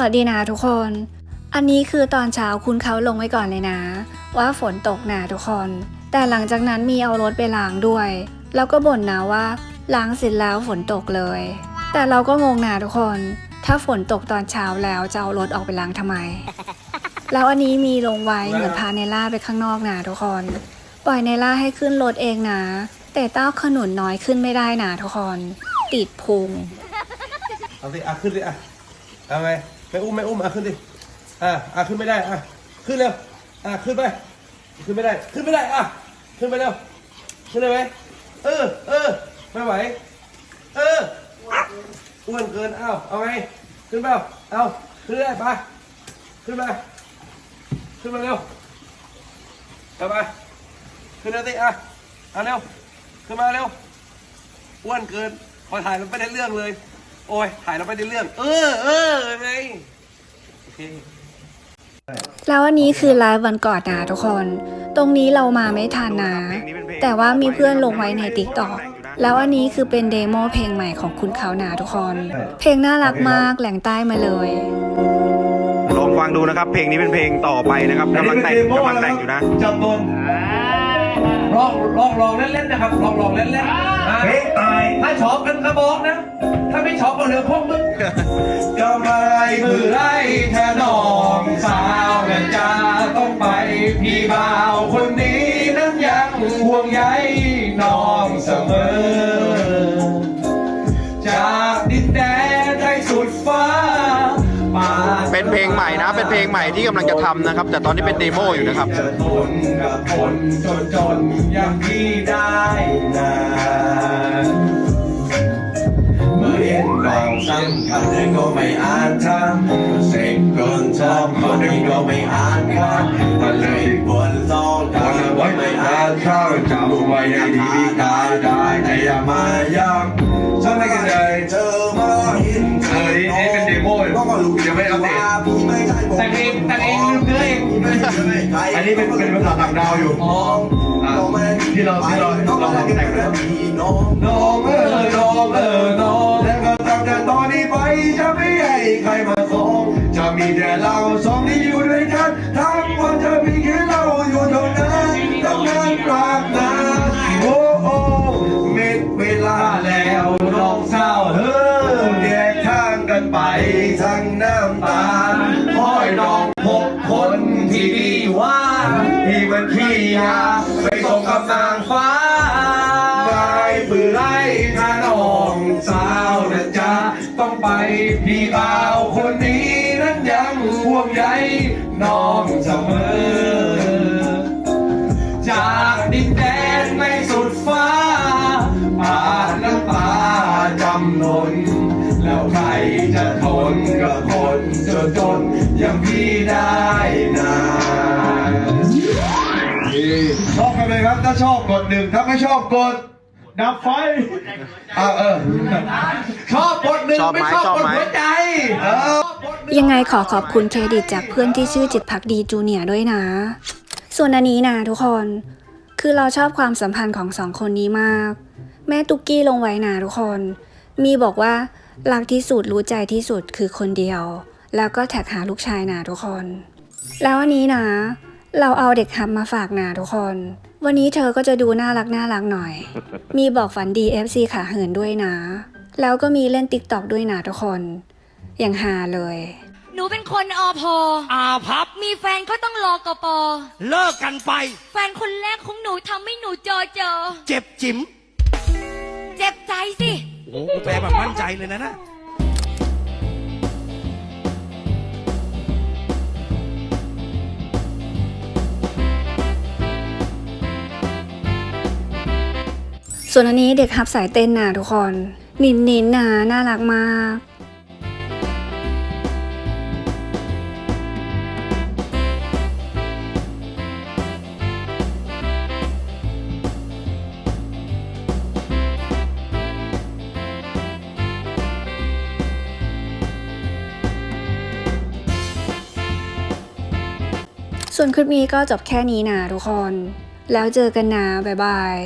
วัสดีนะทุกคน อันนี้คือตอนเช้าคุณเขาลงไว้ก่อนเลยนะ ว่าฝนตกนะทุกคน แต่หลังจากนั้นมีเอารถไปล้างด้วย แล้วก็บ่นนะว่าล้างเสร็จแล้วฝนตกเลย แต่เราก็งงนะทุกคน ถ้าฝนตกตอนเช้าแล้วจะเอารถออกไปล้างทำไม แล้วอันนี้มีลงไว้เหมือนพาเนล่าไปข้างนอกนะทุกคน ปล่อยเนล่าให้ขึ้นรถเองนะ แต่เต้าขนุนน้อยขึ้นไม่ได้นะทุกคน ติดพุงเอาสิอะขึ้นดิอะ เอาไงไม่อุ้มไม่อุ้มอะขึ้นดิอะอะขึ้นไม่ได้อะขึ้นเร็วอะขึ้นไป ขึ้นไม่ได้ ขึ้นไม่ได้อะขึ้นไปเร็วขึ้นได้ไหมเออเออไม่ไหว เอออ้วนเกินเอ้าเอาไงขึ้นเปล่าเอาขึ้นได้ไปขึ้นมาขึ้นมาเร็วเอาไปขึ้นเร็วสิอะเอาเร็วขึ้นมาเร็วอ้วนเกินพอถ่ายเราไม่ได้เรื่องเลย โอ้ย ถ่ายเราไม่ได้เรื่อง เออเออไงโอเค แล้วอันนี้คือไลฟ์วันก่อนนะทุกคน ตรงนี้เรามาไม่ทันนะ แต่ว่ามีเพื่อนลงไว้ในติ๊กต็อกแล้วอันนี้คือเป็นเดโมเพลงใหม่ของคุณเขานะทุกคน เพลงน่ารักมากแหล่งใต้มาเลย ลองฟังดูนะครับ เพลงนี้เป็นเพลงต่อไปนะครับกำลังแต่งกำลังแต่งอยู่นะ จำบน ลองลองลองเล่นๆนะครับลองลองเล่นๆเฮ้ยตายถ้าช็อกกันกระบอกนะ ถ้าไม่ช็อกก็เหลือพวกมึงก็มาไรมือไรแค่น้อง เป็นเพลงใหม่ที่กำลังจะทำนะครับ แต่ตอนนี้เป็นเดโมอยู่นะครับจะทนกับคนจนจนอย่างพี่ได้นานเมื่อเห็นกองซ้ำคำนึงก็ไม่อ่านทางเสกจนซ้ำคนนี้ก็ไม่อ่านข้ามมันเลยบนซองกันไว้ไม่อ่านข้าวจำไว้ในดีกาได้แต่อย่ามาย้ำฉันไม่เลยเธอมา มอยู่ยังไม่อัปเดตแต่งเองแต่งเองลืมเนื้อเองอันนี้เป็นเป็นภาษาต่างดาวอยู่อ๋ออ่าที่เราที่เราเราลองแต่งแล้วน้องเออ ตาคอยน้องพบคนที่ดีว่าที่มันขี้ยาไปส่งกับนางฟ้าไปปือไล่ท่าน้องสาวนะจ๊ะต้องไปพี่บ่าว อย่างพี่ได้นานชอบกันเลยครับ ถ้าชอบกดหนึ่งถ้าไม่ชอบกด ดับไฟอ่าเออ ชอบกดหนึ่งชอบไหมไม่ชอบชอบกดไหมหัวใจ เออ ยังไงขอขอบคุณเครดิตจากเพื่อนที่ชื่อจิตพักดีจูเนียร์ด้วยนะ ส่วนอันนี้นะทุกคน คือเราชอบความสัมพันธ์ของสองคนนี้มาก แม่ตุกกี้ลงไว้นะทุกคน มีบอกว่ารักที่สุดรู้ใจที่สุดคือคนเดียว แล้วก็แท็กหาลูกชายนะทุกคน แล้ววันนี้นะ เราเอาเด็กฮับมาฝากนะทุกคน วันนี้เธอก็จะดูน่ารักน่ารักหน่อย มีบอกฝันดี FC ขาเหินด้วยนะ แล้วก็มีเล่นติ๊กต็อกด้วยนะทุกคน อย่างฮาเลย หนูเป็นคนอพออาพับ มีแฟนก็ต้องรอกปอ เลิกกันไป แฟนคนแรกของหนูทำให้หนูเจอเจอ เจ็บจิ๋มเจ็บใจสิ โอ้โหแปลแบบมั่นใจเลยนะนะ ส่วนอันนี้เด็กฮับสายเต้นนะทุกคน นินนินนะน่ารักมากส่วนคลิปนี้ก็จบแค่นี้นะทุกคน แล้วเจอกันนะ บ๊ายบาย